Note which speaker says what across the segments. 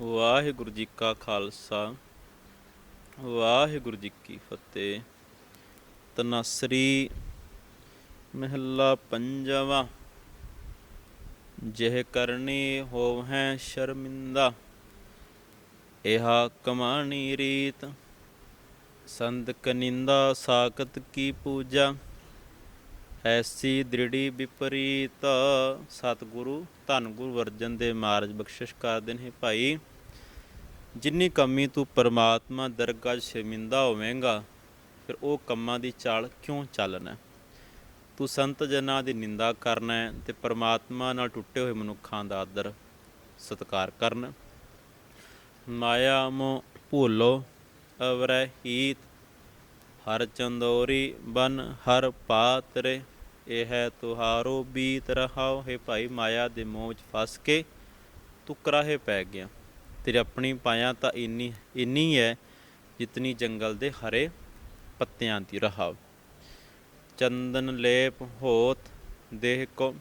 Speaker 1: ਵਾਹਿਗੁਰੂ ਜੀ ਕਾ ਖਾਲਸਾ, ਵਾਹਿਗੁਰੂ ਜੀ ਕੀ ਫਤਿਹ। ਤਨਸਰੀ ਮਹਿਲਾ ਪੰਜਵਾ, ਜਿਹ ਕਰਨੀ ਹੋਵਹਿ ਸ਼ਰਮਿੰਦਾ, ਇਹਾ ਕਮਾਣੀ ਰੀਤ ਸੰਤ ਕਨਿੰਦਾ ਸਾਖਤ ਕੀ ਪੂਜਾ। ਐਸੀ ਦ੍ਰਿੜੀ ਵਿਪਰੀਤ ਸਤਿਗੁਰੂ, ਧੰਨ ਗੁਰੂ ਵਰਜਨ ਦੇ ਮਾਰਜ ਬਖਸ਼ਿਸ਼ ਕਰਦੇ ਨੇ ਭਾਈ। ਜਿੰਨੀ ਕਮੀ ਤੂੰ ਪਰਮਾਤਮਾ ਦਰਗਾਹ ਸ਼ਰਮਿੰਦਾ ਹੋਵੇਂਗਾ, ਫਿਰ ਉਹ ਕੰਮਾਂ ਦੀ ਚਾਲ ਕਿਉਂ ਚੱਲਣਾ ਤੂੰ ਸੰਤ ਜਨਾਂ ਦੀ ਨਿੰਦਾ ਕਰਨਾ ਹੈ ਤੇ ਪਰਮਾਤਮਾ ਨਾਲ ਟੁੱਟੇ ਹੋਏ ਮਨੁੱਖਾਂ ਦਾ ਆਦਰ, ਸਤਿਕਾਰ ਕਰਨਾ। ਮਾਇਆ ਮੋ ਭੂਲੋ ਅਵਰੈ ਹੀਤ ਹਰ ਚੰਦੋਰੀ ਬਨ ਹਰ ਪਾਤਰੇ। ਇਹ ਹੈ, ਤੁਹਾਰੋ ਬੀਤ ਰਹਾਓ ਹੈ ਭਾਈ ਮਾਇਆ ਦੇ ਮੋਹ 'ਚ ਫਸ ਕੇ ਤੂੰ ਕਰਾਹੇ ਪੈ ਗਿਆ। ਤੇਰੀ ਆਪਣੀ ਪਾਇਆ ਤਾਂ ਇੰਨੀ ਇੰਨੀ ਹੈ ਜਿਤਨੀ ਜੰਗਲ ਦੇ ਹਰੇ ਪੱਤਿਆਂ ਦੀ ਰਹਾਵ ਚੰਦਨ ਲੇਪ ਹੋਤ ਦੇਹ ਕੋ,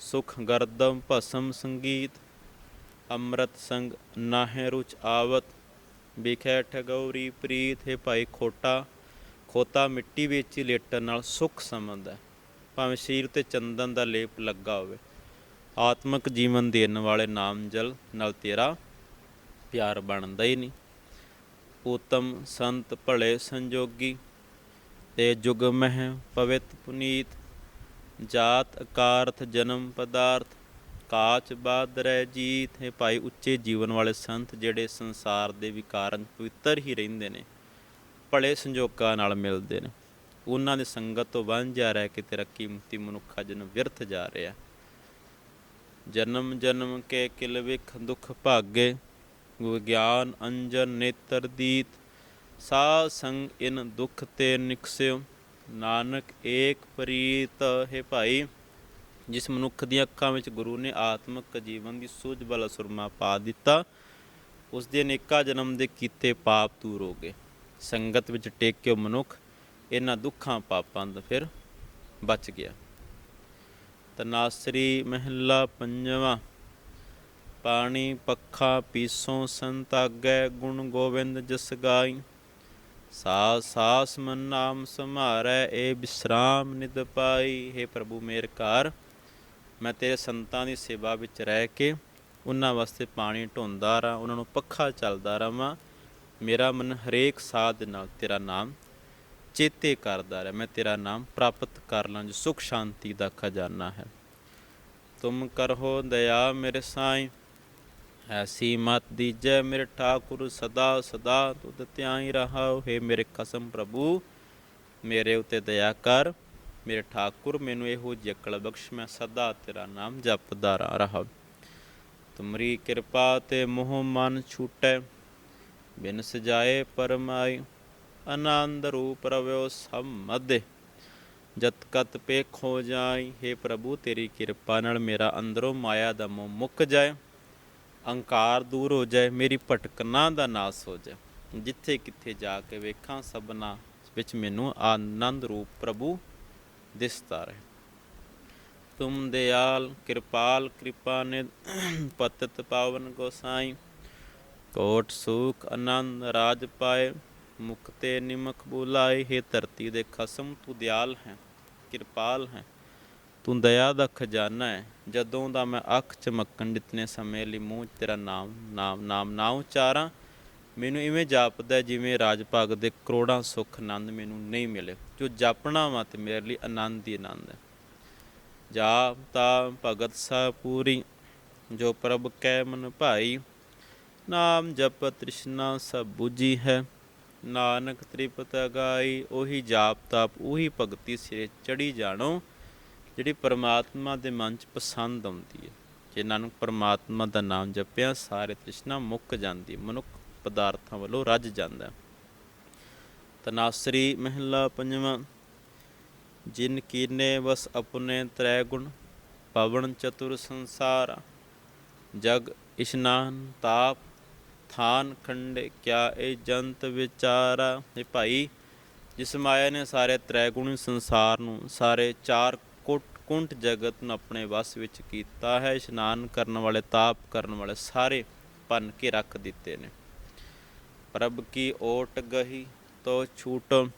Speaker 1: ਸੁਖ ਗਰਦਮ ਭਸਮ ਸੰਗੀਤ, ਅੰਮ੍ਰਿਤ ਸੰਗ ਨਾਹਿ ਰੁਚ ਆਵਤ। ਵਿਖੇ ਠਗੌਰੀ ਪ੍ਰੀਤ ਹੈ ਭਾਈ ਖੋਟਾ, ਖੋਤਾ ਮਿੱਟੀ ਵਿੱਚ ਹੀ ਲੇਟਣ ਨਾਲ ਸੁਖ ਸੰਬੰਧ ਹੈ। ਭਾਵੇਂ ਸਰੀਰ ਤੇ ਚੰਦਨ ਦਾ ਲੇਪ ਲੱਗਾ ਹੋਵੇ। ਆਤਮਿਕ ਜੀਵਨ ਦੇਣ ਵਾਲੇ ਨਾਮ ਜਲ ਨਾਲ ਤੇਰਾ ਪਿਆਰ ਬਣਦਾ ਹੀ ਨਹੀਂ। ਉਤਮ ਸੰਤ ਭਲੇ ਸੰਜੋਗੀ ਤੇ ਜੁਗ ਮਹਿ ਪਵਿੱਤ ਪੁਨੀਤ, ਜਾਤ ਅਕਾਰਥ ਜਨਮ ਪਦਾਰਥ, ਕਾਚ ਬਾਦਰੈ ਜੀਤ ਹੈ ਭਾਈ ਉੱਚੇ ਜੀਵਨ ਵਾਲੇ ਸੰਤ ਜਿਹੜੇ ਸੰਸਾਰ ਦੇ ਵਿਕਾਰਾਂ ਪਵਿੱਤਰ ਹੀ ਰਹਿੰਦੇ ਨੇ, ਭਲੇ ਸੰਜੋਗਾਂ ਨਾਲ ਮਿਲਦੇ ਨੇ। ਉਹਨਾਂ ਦੀ ਸੰਗਤ ਤੋਂ ਵਾਂਝਾ ਰਹਿ ਕੇ ਤੇਰਾ ਮੁਕਤੀ ਮਨੁੱਖਾ ਜਨਮ ਵਿਅਰਥ ਜਾ ਰਿਹਾ ਜਨਮ ਜਨਮ ਕੇ ਕਿਲ ਵਿਖ ਦੁਖ ਭਾਗੇ, ਵਿਗਿਆਨ ਅੰਜਨ ਨੇਤਰ ਦੀਤ ਸਾ ਸੰਗ ਇਨ ਦੁਖ ਤੇ ਨਿਕਸਿਓ। ਨਾਨਕ ਏਕ ਪ੍ਰੀਤ ਹੈ ਭਾਈ, ਜਿਸ ਮਨੁੱਖ ਦੀਆਂ ਅੱਖਾਂ ਵਿੱਚ ਗੁਰੂ ਨੇ ਆਤਮਿਕ ਜੀਵਨ ਦੀ ਸੂਝ ਵਾਲਾ ਸੁਰਮਾ ਪਾ ਦਿੱਤਾ ਉਸ ਦੇ ਅਨੇਕਾਂ ਜਨਮ ਦੇ ਕੀਤੇ ਪਾਪ ਦੂਰ ਹੋ ਗਏ। ਸੰਗਤ ਵਿੱਚ ਟੇਕਿਓ ਮਨੁੱਖ ਇਹਨਾਂ ਦੁੱਖਾਂ ਪਾਪਾਂ ਤੋਂ ਫਿਰ ਬਚ ਗਿਆ। ਤਨਾਸਰੀ ਮਹਿਲਾ ਪੰਜਵਾਂ, ਪਾਣੀ ਪੱਖਾ ਪੀਸੋਂ ਸੰਤ ਆਗੈ ਗੁਣ ਗੋਬਿੰਦ ਜਸ ਗਾਈ। ਸਾਸ ਸਾਸ ਮਨ ਨਾਮ ਸਮਾਰੈ ਏ ਵਿਸਰਾਮ ਨਿਦ ਪਾਈ। ਹੈ ਪ੍ਰਭੂ ਮੇਰ ਘਰ, ਮੈਂ ਤੇਰੇ ਸੰਤਾਂ ਦੀ ਸੇਵਾ ਵਿੱਚ ਰਹਿ ਕੇ ਉਹਨਾਂ ਵਾਸਤੇ ਪਾਣੀ ਢੋਂਦਾ ਰਹਾ, ਉਹਨਾਂ ਨੂੰ ਪੱਖਾ ਚੱਲਦਾ ਰਵਾਂ ਮੇਰਾ ਮਨ ਹਰੇਕ ਸਾਧ ਨਾਲ ਤੇਰਾ ਨਾਮ ਚੇਤੇ ਕਰਦਾ ਰਹੇ, ਮੈਂ ਤੇਰਾ ਨਾਮ ਪ੍ਰਾਪਤ ਕਰ ਲਾਂ, ਜੋ ਸੁਖ ਸ਼ਾਂਤੀ ਦਾ ਖਜ਼ਾਨਾ ਹੈ। ਤੁਮ ਕਰਹੋ ਦਇਆ ਮੇਰੇ ਸਾਈਂ, ਐਸੀ ਮਤ ਦੀਜੈ ਮੇਰੇ ਠਾਕੁਰ, ਸਦਾ ਸਦਾ ਤੁਧ ਧਿਆਈ ਰਹਾਓ। ਹੈ ਮੇਰੇ ਕਸਮ ਪ੍ਰਭੂ, ਮੇਰੇ ਉਤੇ ਦਇਆ ਕਰ, ਮੇਰੇ ਠਾਕੁਰ, ਮੈਨੂੰ ਇਹੋ ਜਿਹੀ ਬਖਸ਼, ਮੈਂ ਸਦਾ ਤੇਰਾ ਨਾਮ ਜਪਦਾ ਰਹਾ ਤੁਮਰੀ ਕਿਰਪਾ ਤੇ ਮੋਹ ਮਨ ਛੂਟੈ, ਬਿਨ ਸਜਾਏ ਪਰਮਾਈ ਆਨੰਦ ਰੂਪ ਰਵਿਓ ਸਮਦੇ ਜਤ ਕਤ ਪੇਖੋ ਜਾਈ हे ਪ੍ਰਭੂ, ਤੇਰੀ ਕਿਰਪਾ ਨਾਲ ਮੇਰਾ ਅੰਦਰੋਂ ਮਾਇਆ ਦਾ ਮੋਹ ਮੁੱਕ ਜਾਏ। ਅਹੰਕਾਰ ਦੂਰ ਹੋ ਜਾਏ, ਮੇਰੀ ਭਟਕਣਾ ਦਾ ਨਾਸ ਹੋ ਜਾਏ। ਜਿੱਥੇ ਕਿੱਥੇ ਜਾ ਕੇ ਵੇਖਾਂ, ਸਭਨਾ ਵਿੱਚ ਮੈਨੂੰ ਆਨੰਦ ਰੂਪ ਪ੍ਰਭੂ ਦਿਸਦਾ ਰਹੇ। ਤੁਮ ਦਿਆਲ, ਕਿਰਪਾਲ, ਕਿਰਪਾ ਨੇ ਪਤਤ ਪਾਵਨ ਗੋਸਾਈ। ਕੋਟ ਸੁਖ, ਆਨੰਦ ਰਾਜ ਪਾਏ। ਮੁਕਤੇ ਨਿਮਕ ਬੁਲਾਏ ਹੈ ਧਰਤੀ ਦੇ ਖਸਮ ਤੂੰ ਦਿਆਲ ਹੈ, ਕਿਰਪਾਲ ਹੈ। ਤੂੰ ਦਇਆ ਦਾ ਖਜ਼ਾਨਾ ਹੈ, ਜਦੋਂ ਦਾ ਮੈਂ ਅੱਖ ਚਮਕਣ ਦਿੱਤਨੇ ਸਮੇਂ ਲਈ ਮੂੰਹ ਤੇਰਾ ਨਾਮ ਨਾਮ ਨਾਮ ਨਾ ਉਚਾਰਾਂ, ਮੈਨੂੰ ਇਵੇਂ ਜਾਪਦਾ ਜਿਵੇਂ ਰਾਜ ਭਾਗ ਦੇ ਕਰੋੜਾਂ ਸੁੱਖ ਆਨੰਦ ਮੈਨੂੰ ਨਹੀਂ ਮਿਲੇ। ਜੋ ਜਾਪਣਾ ਵਾ ਤੇ ਮੇਰੇ ਲਈ ਆਨੰਦ ਹੀ ਆਨੰਦ ਹੈ। ਜਾਪ ਤਾ ਭਗਤ ਸਾ ਪੂਰੀ, ਜੋ ਪ੍ਰਭ ਕੈ ਮਨ ਭਾਈ, ਨਾਮ ਜਪ ਤ੍ਰਿਸ਼ਨਾ ਸਭ 부ਜੀ ਹੈ। ਨਾਨਕ ਤ੍ਰਿਪਤ ਗਾਈ ਉਹੀ ਜਾਪ ਤਾਪ, ਉਹੀ ਭਗਤੀ ਸਿਰੇ ਚੜੀ ਜਾਣੋ, ਜਿਹੜੀ ਪਰਮਾਤਮਾ ਦੇ ਮਨ ਚ ਪਸੰਦ ਆਉਂਦੀ ਹੈ। ਜਿਨ੍ਹਾਂ ਨੂੰ ਪਰਮਾਤਮਾ ਦਾ ਨਾਮ ਜਪਿਆ, ਸਾਰੇ ਤ੍ਰਿਸ਼ਨਾ ਮੁੱਕ ਜਾਂਦੀ ਮਨੁੱਖ ਪਦਾਰਥਾਂ ਵੱਲੋਂ ਰੱਜ ਜਾਂਦਾ ਤਨਾਸਰੀ ਮਹਿਲਾ ਪੰਜਵਾਂ, ਜਿਨ ਕੀਨੇ ਬਸ ਆਪਣੇ ਤ੍ਰੈ ਗੁਣ, ਪਵਨ ਚਤੁਰ ਸੰਸਾਰ, ਜਗ ਇਸ਼ਨਾਨ ਤਾਪ ਥਾਨ ਖੰਡੇ, ਕਿਆ ਇਹ ਜੰਤ ਵਿਚਾਰਾ? ਇਹ ਭਾਈ, ਜਿਸ ਮਾਇਆ ਨੇ ਸਾਰੇ ਤ੍ਰੈਗੁਣੀ ਸੰਸਾਰ ਨੂੰ, ਸਾਰੇ ਚਾਰ ਕੁੱਟ ਕੁੰਟ ਜਗਤ ਨੂੰ ਆਪਣੇ ਵਸ ਵਿੱਚ ਕੀਤਾ ਹੈ, ਇਸ਼ਨਾਨ ਕਰਨ ਵਾਲੇ, ਤਾਪ ਕਰਨ ਵਾਲੇ ਸਾਰੇ ਪੰਨ ਕੇ ਰੱਖ ਦਿੱਤੇ ਨੇ। ਪ੍ਰਭ ਕੀ ਓਟ ਗਹੀ, ਤੋ ਛੂਟ।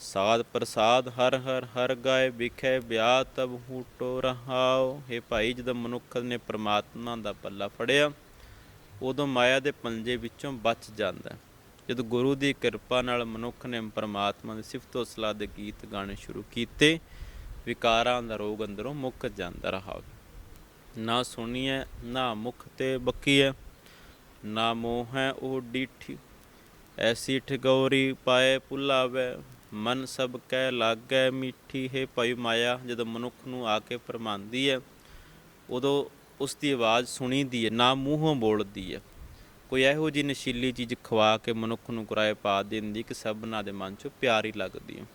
Speaker 1: ਸਾਧ ਪ੍ਰਸਾਦ ਹਰ ਹਰ ਹਰ ਗਾਏ ਵਿਖੇ ਵਿਆਹ ਤਬ ਹੂਟੋ ਰਹਾਓ ਇਹ ਭਾਈ, ਜਦੋਂ ਮਨੁੱਖ ਨੇ ਪ੍ਰਮਾਤਮਾ ਦਾ ਪੱਲਾ ਫੜਿਆ ਉਦੋਂ ਮਾਇਆ ਦੇ ਪੰਜੇ ਵਿੱਚੋਂ ਬਚ ਜਾਂਦਾ ਹੈ। ਜਦੋਂ ਗੁਰੂ ਦੀ ਕਿਰਪਾ ਨਾਲ ਮਨੁੱਖ ਨੇ ਪਰਮਾਤਮਾ ਦੀ ਸਿਫਤ ਸਲਾਹ ਦੇ ਗੀਤ ਗਾਣੇ ਸ਼ੁਰੂ ਕੀਤੇ, ਵਿਕਾਰਾਂ ਦਾ ਰੋਗ ਅੰਦਰੋਂ ਮੁੱਕ ਜਾਂਦਾ ਰਹਾ ਨਾ ਸੁਣੀਐ, ਨਾ ਮੁਖ ਤੇ ਬਕੀਐ, ਨਾ ਮੋਹ ਹੈ ਉਹ ਡੀਠੀ। ਐਸੀ ਠਗੌਰੀ ਪਾਏ ਭੁਲਾਵੇ ਮਨ ਸਭ ਕਹਿ ਲਾਗੈ ਮਿੱਠੀ। ਹੈ ਭਾਈ ਮਾਇਆ, ਜਦੋਂ ਮਨੁੱਖ ਨੂੰ ਆ ਕੇ ਫਰਮਾਉਂਦੀ ਹੈ ਉਦੋਂ ਉਸ ਦੀ ਆਵਾਜ਼ ਸੁਣੀਦੀ ਹੈ, ਨਾ ਮੂੰਹੋਂ ਬੋਲਦੀ ਹੈ। ਕੋਈ ਇਹੋ ਜਿਹੀ ਨਸ਼ੀਲੀ ਚੀਜ਼ ਖਵਾ ਕੇ ਮਨੁੱਖ ਨੂੰ ਕੁਰਾਏ ਪਾ ਦਿੰਦੀ ਕਿ ਸਭਨਾਂ ਦੇ ਮਨ 'ਚ ਪਿਆਰੀ ਲੱਗਦੀ ਹੈ।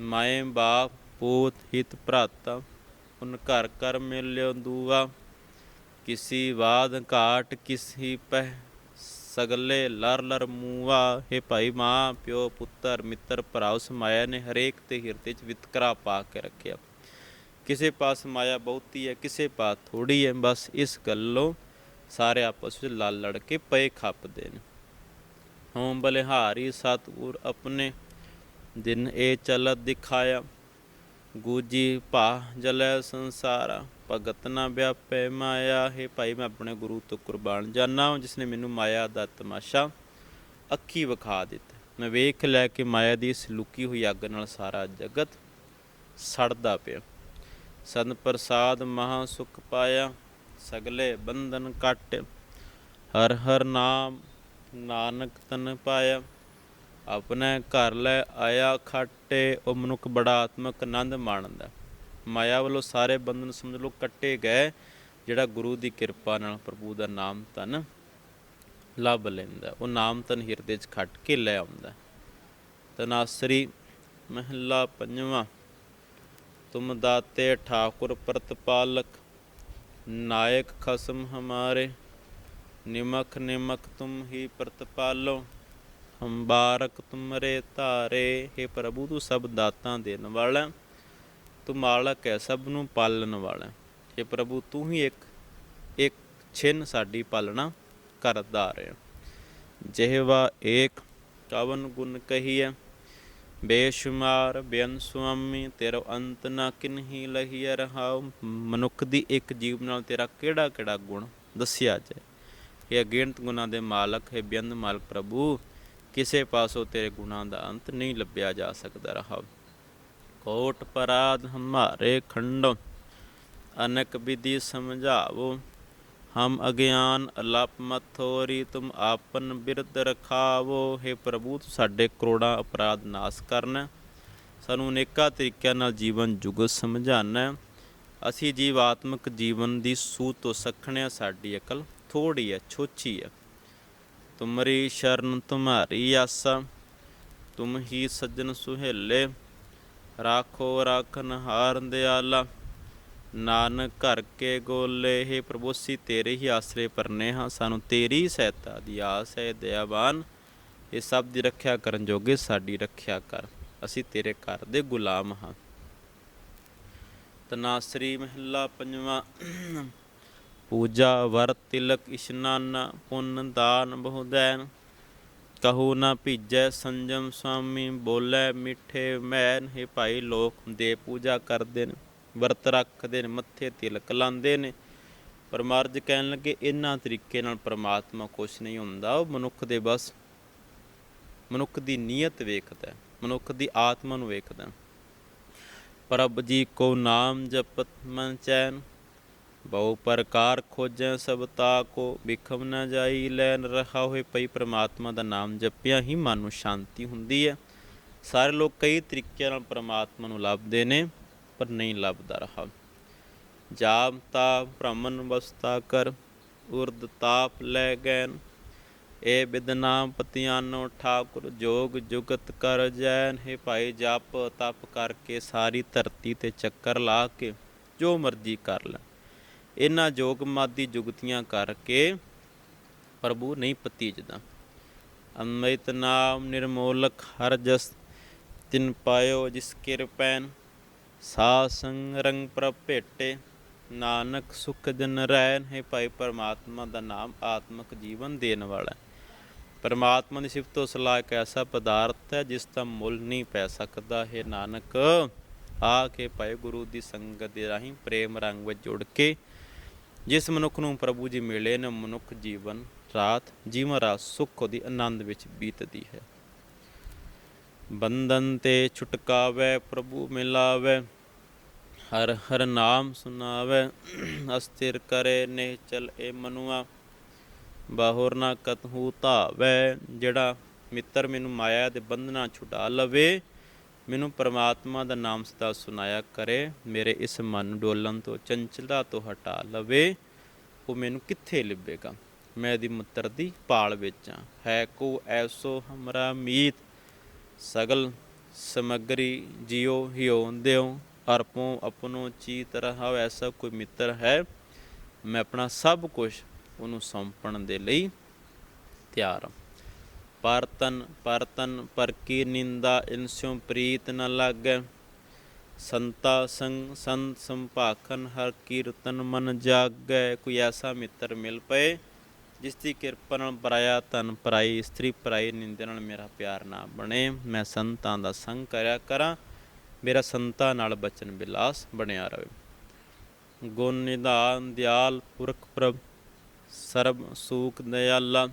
Speaker 1: ਮਾਏ ਬਾਪ, ਪੂਤ, ਹਿਤ, ਭਰਾਤਾ ਉਨ ਘਰ ਕਰ ਮਿਲਿਓ ਦੂਆ, ਕਿਸੀ ਬਾਦ ਘਾਟ, ਕਿਸੀ ਪਹਿ ਸਗਲੇ ਲਰ ਲਰ ਮੂਆ। ਹੈ ਭਾਈ ਮਾਂ, ਪਿਓ, ਪੁੱਤਰ, ਮਿੱਤਰ, ਭਰਾ, ਉਸ ਮਾਇਆ ਨੇ ਹਰੇਕ ਤੇ ਹਿਰਦੇ 'ਚ ਵਿਤਕਰਾ ਪਾ ਕੇ ਰੱਖਿਆ। ਕਿਸੇ ਪਾਸ ਮਾਇਆ ਬਹੁਤੀ ਹੈ, ਕਿਸੇ ਪਾਸ ਥੋੜੀ ਹੈ, ਬਸ ਇਸ ਗੱਲੋਂ ਸਾਰੇ ਆਪਸ ਵਿੱਚ ਲੜ ਲੜ ਕੇ ਪਏ ਖੱਪਦੇ ਨੇ। ਹੋਂ ਬਲਿਹਾਰੀ ਸਤਿਗੁਰ ਆਪਣੇ ਦਿਨ ਇਹ ਚਲਤ ਦਿਖਾਇਆ। ਗੂਜੀ ਭਾ ਜਲੈ ਸੰਸਾਰਾ, ਭਗਤ ਨਾ ਵਿਆਪੈ ਮਾਇਆ। ਹੈ ਭਾਈ, ਮੈਂ ਆਪਣੇ ਗੁਰੂ ਤੋਂ ਕੁਰਬਾਨ ਜਾਨਾ ਜਿਸ ਨੇ ਮੈਨੂੰ ਮਾਇਆ ਦਾ ਤਮਾਸ਼ਾ ਅੱਖੀ ਵਿਖਾ ਦਿੱਤਾ। ਮੈਂ ਵੇਖ ਲੈ ਕਿ ਮਾਇਆ ਦੀ ਇਸ ਲੁਕੀ ਹੋਈ ਅੱਗ ਨਾਲ ਸਾਰਾ ਜਗਤ ਸੜਦਾ ਪਿਆ। ਸਨ ਪ੍ਰਸਾਦ ਮਹਾ ਸੁਖ ਪਾਇਆ, ਸਗਲੇ ਬੰਧਨ ਕੱਟ ਹਰ ਹਰ ਨਾਮ ਨਾਨਕ ਤਨ ਪਾਇਆ। ਆਪਣੇ ਘਰ ਲੈ ਆਇਆ ਖਾਟੇ, ਉਹ ਮਨੁੱਖ ਬੜਾ ਆਤਮਕ ਆਨੰਦ ਮਾਣਦਾ। ਮਾਇਆ ਵੱਲੋਂ ਸਾਰੇ ਬੰਧਨ ਸਮਝ ਲਓ ਕੱਟੇ ਗਏ, ਜਿਹੜਾ ਗੁਰੂ ਦੀ ਕਿਰਪਾ ਨਾਲ ਪ੍ਰਭੂ ਦਾ ਨਾਮ ਤਨ ਲੱਭ ਲੈਂਦਾ। ਉਹ ਨਾਮ ਤਨ ਹਿਰਦੇ 'ਚ ਖੱਟ ਕੇ ਲੈ ਆਉਂਦਾ। ਤਨਾਸਰੀ ਮਹਿਲਾ ਪੰਜਵਾਂ ਤੁਮ ਦਾਤੇ ਠਾਕੁਰ ਪ੍ਰਤਪਾਲਕ, ਨਾਇਕ ਖਸਮ ਹਮਾਰੇ ਨਿਮਕ ਨਿਮਕ ਤੁਮ ਹੀ ਪ੍ਰਤਪਾਲੋ ਹਮ ਬਾਰਕ ਤੁਮਰੇ ਧਾਰੇ हे ਪ੍ਰਭੂ ਤੂੰ ਸਭ ਦਾਤਾਂ ਦੇਣ ਵਾਲਾ, ਤੂੰ ਮਾਲਕ ਹੈ ਸਭ ਨੂੰ ਪਾਲਣ ਵਾਲਾ। हे ਪ੍ਰਭੂ ਤੂੰ ਹੀ ਇੱਕ ਇੱਕ ਛਿਨ ਸਾਡੀ ਪਾਲਣਾ ਕਰਦਾ ਰਿਹਾ। ਜਿਹਵਾ ਏਕ, ਕਵਨ ਗੁਣ ਕਹੀਐ ਬੇਸ਼ੁਮਾਰ ਬੇਅੰਤ ਸੁਆਮੀ, ਤੇਰਾ ਅੰਤ ਨਾ ਕਿਨਹੀ ਲਹੀਐ ਰਹਾਉ ਮਨੁੱਖ ਦੀ ਇੱਕ ਜੀਵ ਨਾਲ ਤੇਰਾ ਕਿਹੜਾ ਕਿਹੜਾ ਗੁਣ ਦੱਸਿਆ ਜਾਏ? ਇਹ ਅਗਿਣਤ ਗੁਣਾਂ ਦੇ ਮਾਲਕ, ਹੈ ਬੇਅੰਤ ਮਾਲਕ ਪ੍ਰਭੂ, ਕਿਸੇ ਪਾਸੋਂ ਤੇਰੇ ਗੁਣਾਂ ਦਾ ਅੰਤ ਨਹੀਂ ਲੱਭਿਆ ਜਾ ਸਕਦਾ ਰਹਾ। ਕੋਟ ਪਰਾਧ ਹਮਾਰੇ ਖੰਡੋ, ਅਨਕ ਵਿਧੀ ਸਮਝਾਵੋ। ਹਮ ਅਗਿਆਨ ਅਲਪ ਮਥੋਰੀ ਤੁਮ ਆਪਨ ਬਿਰਧ ਰਖਾਵੋ। हे ਪ੍ਰਭੂ ਤੂੰ ਸਾਡੇ ਕਰੋੜਾਂ ਅਪਰਾਧ ਨਾਸ ਕਰਨਾ। ਸਾਨੂੰ ਅਨੇਕਾਂ ਤਰੀਕਿਆਂ ਨਾਲ ਜੀਵਨ ਜੁਗ ਸਮਝਾਣਾ ਅਸੀਂ ਜੀਵਾਤਮਕ ਜੀਵਨ ਦੀ ਸੂਤ ਤੋਂ ਸਖਣਿਆ ਸਾਡੀ ਅਕਲ ਥੋੜੀ ਹੈ ਛੋਚੀ ਹੈ। ਤੁਮਰੀ ਸ਼ਰਨ ਤੁਮਾਰੀ ਆਸਾ, ਤੁਮ ਹੀ ਸੱਜਣ ਸੁਹੇਲੇ। ਰਾਖੋ ਰਾਖਨ ਹਾਰ ਦਿਆਲਾ। ਨਾਨਕ ਘਰ ਕੇ ਗੋਲੇ, ਹੈ ਪ੍ਰਭੂ, ਅਸੀਂ ਤੇਰੇ ਹੀ ਆਸਰੇ ਪਰਨੇ ਹਾਂ। ਸਾਨੂੰ ਤੇਰੀ ਸਹਾਇਤਾ ਦੀ ਆਸ ਹੈ, ਦਇਆਵਾਨ। ਇਹ ਸਭ ਦੀ ਰੱਖਿਆ ਕਰਨ ਜੋਗੇ ਸਾਡੀ ਰੱਖਿਆ ਕਰ। ਅਸੀਂ ਤੇਰੇ ਘਰ ਦੇ ਗੁਲਾਮ ਹਾਂ। ਤਨਾਸਰੀ ਮਹਿਲਾ ਪੰਜਵਾਂ। ਪੂਜਾ ਵਰ ਤਿਲਕ ਇਸ਼ਨਾਨ ਪੁੰਨ ਦਾਨ ਬਹੁਦੈਨ ਕਹੂ ਨਾ ਭੀਜੈ ਸੰਜਮ ਸੁਆਮੀ ਬੋਲੇ ਮਿੱਠੇ ਮੈਨ। ਹੈ ਭਾਈ ਲੋਕ ਦੇ ਪੂਜਾ ਕਰਦੇ ਨੇ ਵਰਤ ਰੱਖਦੇ ਨੇ, ਮੱਥੇ ਤਿਲਕ ਲਾਉਂਦੇ ਨੇ। ਪਰ ਮਰਜ ਕਹਿਣ ਲੱਗੇ, ਇਹਨਾਂ ਤਰੀਕੇ ਨਾਲ ਪ੍ਰਮਾਤਮਾ ਕੁਛ ਨਹੀਂ ਹੁੰਦਾ। ਉਹ ਮਨੁੱਖ ਦੇ ਬਸ, ਮਨੁੱਖ ਦੀ ਨੀਅਤ ਵੇਖਦਾ ਮਨੁੱਖ ਦੀ ਆਤਮਾ ਨੂੰ ਵੇਖਦਾ ਪ੍ਰਭ ਜੀ ਕੋ ਨਾਮ ਜਪਤ ਮਨ ਚੈਨ, ਬਹੁ ਪ੍ਰਕਾਰ ਖੋਜੈ ਸਭ ਤਾ ਕੋ ਵਿਖਮ ਨ ਜਾਈ ਲੈਨ ਰਹਾ ਹੋਏ। ਪਈ ਪ੍ਰਮਾਤਮਾ ਦਾ ਨਾਮ ਜਪਿਆ ਹੀ ਮਨ ਨੂੰ ਸ਼ਾਂਤੀ ਹੁੰਦੀ ਹੈ। ਸਾਰੇ ਲੋਕ ਕਈ ਤਰੀਕਿਆਂ ਨਾਲ ਪ੍ਰਮਾਤਮਾ ਨੂੰ ਲੱਭਦੇ ਨੇ। ਪਰ ਨਹੀਂ ਲੱਭਦਾ ਰਹਾ। ਜਾਮ ਤਾ ਭ੍ਰਮਨ ਵਸਤਾ ਕਰ, ਉਰਦ ਤਾਪ ਲੈ ਗੈਨ। ਏ ਬਿਦਨਾਮ ਪਤਿਆਨੋ ਠਾਕੁਰ, ਜੋਗ ਜੁਗਤ ਕਰ ਜੈਨ। ਹੈ ਭਾਈ ਜਪ ਤਪ ਕਰਕੇ ਸਾਰੀ ਧਰਤੀ ਤੇ ਚੱਕਰ ਲਾ ਕੇ, ਜੋ ਮਰਜ਼ੀ ਕਰ ਲੈ। ਇਹਨਾਂ ਜੋਗ ਮਾਦੀ ਜੁਗਤੀਆਂ ਕਰਕੇ ਪ੍ਰਭੂ ਨਹੀਂ ਪਤੀਜਦਾ ਅੰਮ੍ਰਿਤ ਨਾਮ ਨਿਰਮੋਲਕ ਹਰ ਜਸ ਤਿਨ ਪਾਇਓ ਜਿਸ ਕਿਰਪੈਨ। ਸਾ ਸੰਗ ਰੰਗ ਪ੍ਰਭ ਨਾਨਕ ਸੁਖ ਜਨ ਰਹਿਣ ਹੈ ਭਾਈ, ਪਰਮਾਤਮਾ ਦਾ ਨਾਮ ਆਤਮਿਕ ਜੀਵਨ ਦੇਣ ਵਾਲਾ ਪਰਮਾਤਮਾ ਦੀ ਸਿਫਤ ਤੋਂ ਸਲਾਹ ਇੱਕ ਐਸਾ ਪਦਾਰਥ ਹੈ, ਜਿਸ ਦਾ ਮੁੱਲ ਨਹੀਂ ਪੈ ਸਕਦਾ। ਹੈ ਨਾਨਕ, ਆ ਕੇ ਭਾਈ ਗੁਰੂ ਦੀ ਸੰਗਤ ਦੇ ਰਾਹੀਂ ਪ੍ਰੇਮ ਰੰਗ ਵਿੱਚ ਜੁੜ ਕੇ ਜਿਸ ਮਨੁੱਖ ਨੂੰ ਪ੍ਰਭੂ ਜੀ ਮਿਲੇ ਨੇ, ਮਨੁੱਖ ਜੀਵਨ ਰਾਤ ਜੀਵਨ ਰਾਤ ਸੁੱਖ ਉਹਦੀ ਆਨੰਦ ਵਿੱਚ ਬੀਤਦੀ ਹੈ। ਬੰਧਨ ਤੇ ਛੁਟਕਾਵੇ, ਪ੍ਰਭੂ ਮਿਲਾਵੇ, ਹਰ ਹਰ ਨਾਮ ਸੁਨਾਵੇ ਅਸਥਿਰ ਕਰੇ ਨੇ ਚਲ ਏ ਮਨੁਆ, ਬਾਹੁਰ ਨਾ ਕਤਹੂ ਧਾਵੇ, ਜਿਹੜਾ ਮਿੱਤਰ ਮੈਨੂੰ ਮਾਇਆ ਦੇ ਬੰਧਨਾਂ ਛੁਡਾ ਲਵੇ, ਮੈਨੂੰ ਪਰਮਾਤਮਾ ਦਾ ਨਾਮ ਸਦਾ ਸੁਨਾਇਆ ਕਰੇ, ਮੇਰੇ ਇਸ ਮਨ ਡੋਲਣ ਤੋਂ ਚੰਚਲਤਾ ਤੋਂ ਹਟਾ ਲਵੇ, ਉਹ ਮੈਨੂੰ ਕਿੱਥੇ ਲੱਭੇਗਾ ਮੈਂ ਦੀ ਮਿੱਤਰ ਦੀ ਪਾਲ ਵਿੱਚ ਹਾਂ ਹੈ ਕੋ ਐਸੋ ਹਮਰਾ ਮੀਤ ਸਗਲ ਸਮਗਰੀ ਜਿਉ ਹਿਉ ਦਿਉ ਅਰਪੋ ਆਪਣੋ ਚੀਤ ਰਹਾਉ ਐਸਾ ਕੋਈ ਮਿੱਤਰ ਹੈ। ਮੈਂ ਆਪਣਾ ਸਭ ਕੁਝ ਉਹਨੂੰ ਸੌਂਪਣ ਦੇ ਲਈ ਤਿਆਰ ਹਾਂ। ਪਰਤਨ ਪਰਤਨ, ਪਰ ਕੀ ਨਿੰਦਾ ਇਨਸਿਉ ਪ੍ਰੀਤ ਨ ਲਾਗੈ। ਸੰਤਾ ਸੰਗ, ਸੰਤ ਸੰਭਾਖਨ, ਹਰ ਕੀਰਤਨ ਮਨ ਜਾਗੈ। ਕੋਈ ਐਸਾ ਮਿੱਤਰ ਮਿਲ ਪਏ ਜਿਸ ਦੀ ਕਿਰਪਾ ਨਾਲ ਪਰਾਇਆ ਤਨ ਪਰਾਈ ਇਸਤਰੀ ਪਰਾਈ, ਨਿੰਦੇ ਨਾਲ ਮੇਰਾ ਪਿਆਰ ਨਾ ਬਣੇ। ਮੈਂ ਸੰਤਾਂ ਦਾ ਸੰਗ ਕਰਿਆ ਕਰਾਂ, ਮੇਰਾ ਸੰਤਾਂ ਨਾਲ ਬਚਨ ਬਿਲਾਸ ਬਣਿਆ ਰਵੇ। ਗੁਣ ਨਿਧਾਨ ਦਿਆਲ ਪੁਰਖ ਪ੍ਰਭ, ਸਰਬ ਸੂਖ ਦਇਆਲਾ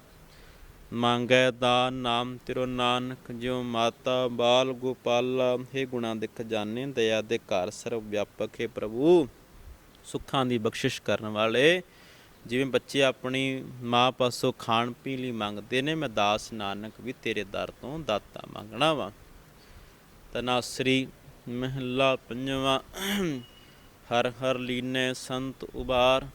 Speaker 1: ਮੰਗੈ ਦਾ ਨਾਮ ਤਿਰੋ ਨਾਨਕ, ਜਿਉ ਮਾਤਾ ਬਾਲ ਗੋਪਾਲਾ। हे ਗੁਣਾ ਦੇ ਖਜ਼ਾਨੇ, ਦਇਆ ਦੇ ਘਰ ਸਰਵ ਵਿਆਪਕ। ਹੈ ਪ੍ਰਭੂ, ਸੁੱਖਾਂ ਦੀ ਬਖਸ਼ਿਸ਼ ਕਰਨ ਵਾਲੇ ਜਿਵੇਂ ਬੱਚੇ ਆਪਣੀ ਮਾਂ ਪਾਸੋਂ ਖਾਣ ਪੀਣ ਲਈ ਮੰਗਦੇ ਨੇ ਮੈਂ ਦਾਸ ਨਾਨਕ ਵੀ ਤੇਰੇ ਦਰ ਤੋਂ ਦਾਤਾ ਮੰਗਣਾ ਵਾ। ਤਨਾਸਰੀ ਮਹਿਲਾ ਪੰਜਵਾਂ ਹਰ ਹਰ ਲੀਨੇ ਸੰਤ ਉਬਾਰ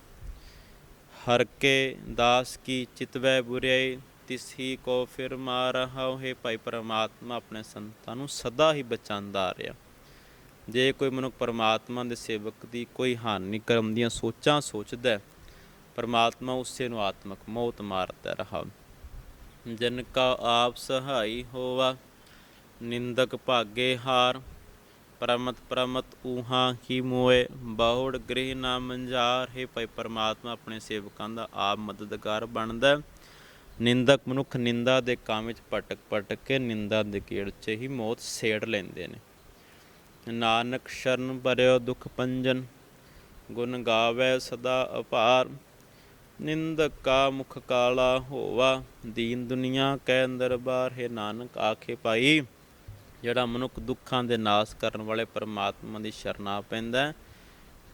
Speaker 1: ਹਰ ਕੇ ਦਾਸ ਕੀ ਚਿਤਵੈ ਬੁਰਾਈ ਤਿਸ ਹੀ ਕੋ ਫਿਰ ਮਾਰਹਾਉ ਹੈ ਭਾਈ ਪਰਮਾਤਮਾ ਆਪਣੇ ਸੰਤਾਂ ਨੂੰ ਸਦਾ ਹੀ ਬਚਾਉਂਦਾ ਆ ਰਿਹਾ। ਜੇ ਕੋਈ ਮਨੁੱਖ ਪਰਮਾਤਮਾ ਦੇ ਸੇਵਕ ਦੀ ਕੋਈ ਹਾਨੀ ਕਰਮ ਦੀਆਂ ਸੋਚਾਂ ਸੋਚਦਾ ਹੈ, ਪਰਮਾਤਮਾ ਉਸੇ ਨੂੰ ਆਤਮਕ ਮੌਤ ਮਾਰਦਾ ਰਹਾ। ਜਨ ਕਾ ਆਪ ਸਹਾਈ ਹੋਵਾ ਨਿੰਦਕ ਭਾਗੇ ਹਾਰ। ਪ੍ਰਮਤ ਪ੍ਰਮਤ ਊਹਾਂ ਕੀ ਮੋਏ, ਬਾਹੁੜ ਗ੍ਰਹਿ ਨਾ ਮੰਝਾਰ। ਹੈ ਭਾਈ ਪਰਮਾਤਮਾ, ਆਪਣੇ ਸੇਵਕਾਂ ਦਾ ਆਪ ਮਦਦਗਾਰ ਬਣਦਾ। ਨਿੰਦਕ ਮਨੁੱਖ ਨਿੰਦਾ ਦੇ ਕੰਮ ਵਿੱਚ ਪਟਕ ਪਟਕ ਕੇ ਨਿੰਦਾ ਦੇ ਕੀੜ 'ਚ ਹੀ ਮੌਤ ਸੇੜ ਲੈਂਦੇ ਨੇ। ਨਾਨਕ ਸ਼ਰਨ ਭਰਿਓ ਦੁਖ ਪੰਜਨ ਗੁਣ ਗਾਵੇ ਸਦਾ ਅਪਾਰ। ਨਿੰਦਕ ਕਾ ਮੁਖ ਕਾਲਾ ਹੋਵਾ, ਦੀਨ ਦੁਨੀਆ ਕੈ ਅੰਦਰ ਬਾਰ ਹੈ ਨਾਨਕ, ਆਖੇ ਭਾਈ। ਜਿਹੜਾ ਮਨੁੱਖ ਦੁੱਖਾਂ ਦੇ ਨਾਸ ਕਰਨ ਵਾਲੇ ਪਰਮਾਤਮਾ ਦੀ ਸ਼ਰਨਾ ਪੈਂਦਾ